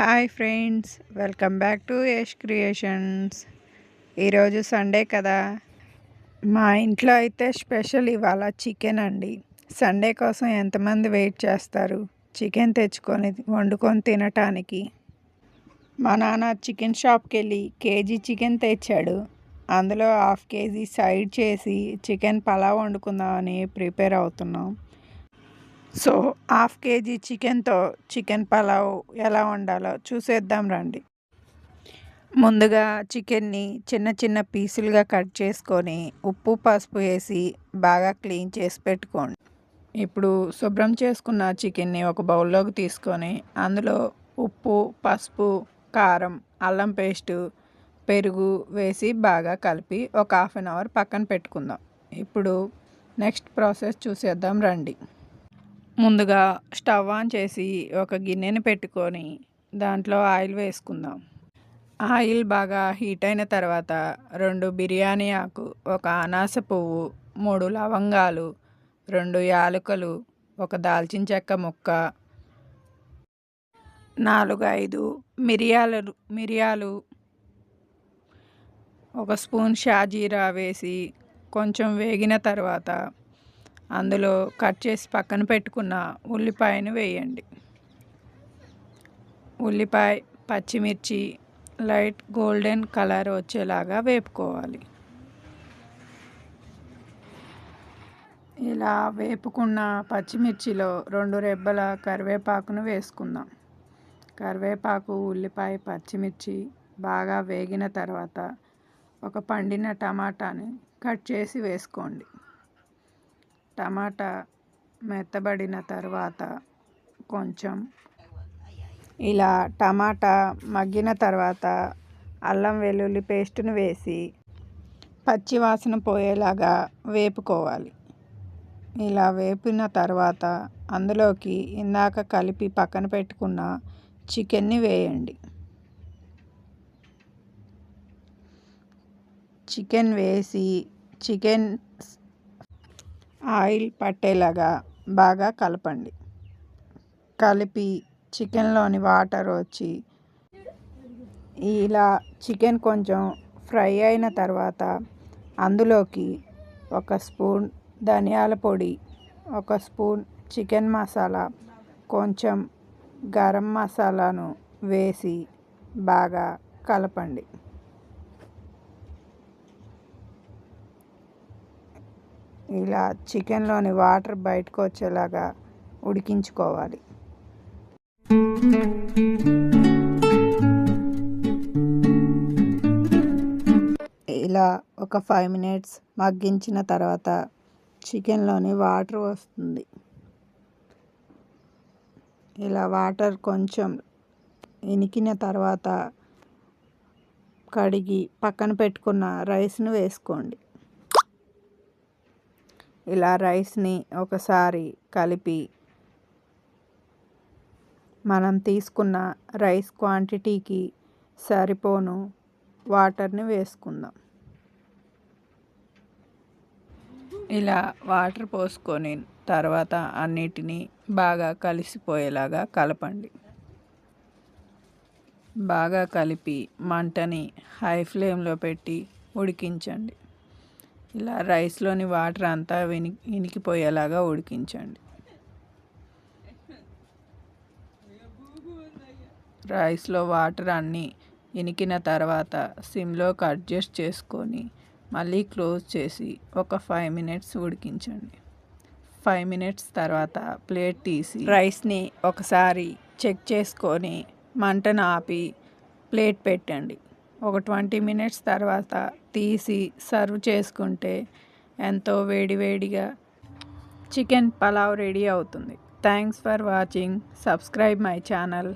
Hi friends welcome back to Yash creations ఈరోజు Sunday కదా? మా ఇంట్లో అయితే స్పెషల్ ఇవాళ చికెన్ అండి. సండే కోసం ఎంతమంది వెయిట్ చేస్తారు? చికెన్ తెచ్చుకొని వండుకొని తినటానికి. మా నాన్న చికెన్ షాప్కి వెళ్ళి కేజీ చికెన్ తెచ్చాడు. అందులో హాఫ్ కేజీ సైడ్ చేసి చికెన్ పలావ్ వండుకుందామని ప్రిపేర్ అవుతున్నాం. సో హాఫ్ కేజీ చికెన్తో చికెన్ పలావ్ ఎలా వండాలో చూసేద్దాం రండి. ముందుగా చికెన్ని చిన్న చిన్న పీసులుగా కట్ చేసుకొని ఉప్పు పసుపు వేసి బాగా క్లీన్ చేసి పెట్టుకోండి. ఇప్పుడు శుభ్రం చేసుకున్న చికెన్ని ఒక బౌల్లోకి తీసుకొని అందులో ఉప్పు పసుపు కారం అల్లం పేస్టు పెరుగు వేసి బాగా కలిపి ఒక హాఫ్ అన్ అవర్ పక్కన పెట్టుకుందాం. ఇప్పుడు నెక్స్ట్ ప్రాసెస్ చూసేద్దాం రండి. ముందుగా స్టవ్ ఆన్ చేసి ఒక గిన్నెని పెట్టుకొని దాంట్లో ఆయిల్ వేసుకుందాం. ఆయిల్ బాగా హీట్ అయిన తర్వాత రెండు బిర్యానీ ఆకు ఒక అనాస పువ్వు మూడు లవంగాలు రెండు యాలకులు ఒక దాల్చిన చెక్క ముక్క నాలుగు ఐదు మిరియాలు మిరియాలు ఒక స్పూన్ షాజీరా వేసి కొంచెం వేగిన తర్వాత అందులో కట్ చేసి పక్కన పెట్టుకున్న ఉల్లిపాయను వేయండి. ఉల్లిపాయ పచ్చిమిర్చి లైట్ గోల్డెన్ కలర్ వచ్చేలాగా వేపుకోవాలి. ఇలా వేపుకున్న పచ్చిమిర్చిలో రెండు రెబ్బల కరివేపాకును వేసుకుందాం. కరివేపాకు ఉల్లిపాయ పచ్చిమిర్చి బాగా వేగిన తర్వాత ఒక పండిన టమాటాని కట్ చేసి వేసుకోండి. టమాటా మెత్తబడిన తర్వాత కొంచెం ఇలా టమాటా మగ్గిన తర్వాత అల్లం వెల్లుల్లి పేస్టును వేసి పచ్చివాసన పోయేలాగా వేపుకోవాలి. ఇలా వేపిన తర్వాత అందులోకి ఇందాక కలిపి పక్కన పెట్టుకున్న చికెన్ని వేయండి. చికెన్ వేసి చికెన్ ఆయిల్ పట్టేలాగా బాగా కలపండి. కలిపి చికెన్లోని వాటర్ వచ్చి ఇలా చికెన్ కొంచెం ఫ్రై అయిన తర్వాత అందులోకి ఒక స్పూన్ ధనియాల పొడి ఒక స్పూన్ చికెన్ మసాలా కొంచెం గరం మసాలాను వేసి బాగా కలపండి. ఇలా చికెన్లోని వాటర్ బయటకు వచ్చేలాగా ఉడికించుకోవాలి. ఇలా ఒక ఫైవ్ మినిట్స్ మగ్గించిన తర్వాత చికెన్లోని వాటర్ వస్తుంది. ఇలా వాటర్ కొంచెం ఇనికిన తర్వాత కడిగి పక్కన పెట్టుకున్న రైస్ను వేసుకోండి. ఇలా రైస్ని ఒకసారి కలిపి మనం తీసుకున్న రైస్ క్వాంటిటీకి సరిపోను వాటర్ని వేసుకుందాం. ఇలా వాటర్ పోసుకొని తర్వాత అన్నిటినీ బాగా కలిసిపోయేలాగా కలపండి. బాగా కలిపి మంటని హై ఫ్లేమ్లో పెట్టి ఉడికించండి. ఇలా రైస్లోని వాటర్ అంతా విని ఇనికిపోయేలాగా ఉడికించండి. రైస్లో వాటర్ అన్నీ ఇనికిన తర్వాత సిమ్లోకి అడ్జస్ట్ చేసుకొని మళ్ళీ క్లోజ్ చేసి ఒక ఫైవ్ మినిట్స్ ఉడికించండి. ఫైవ్ మినిట్స్ తర్వాత ప్లేట్ తీసి రైస్ని ఒకసారి చెక్ చేసుకొని మంటను ఆపి ప్లేట్ పెట్టండి. ఒక ట్వంటీ మినిట్స్ తర్వాత తీసి సర్వ్ చేసుకుంటే ఎంతో వేడివేడిగా చికెన్ పలావ్ రెడీ అవుతుంది. Thanks for watching subscribe my channel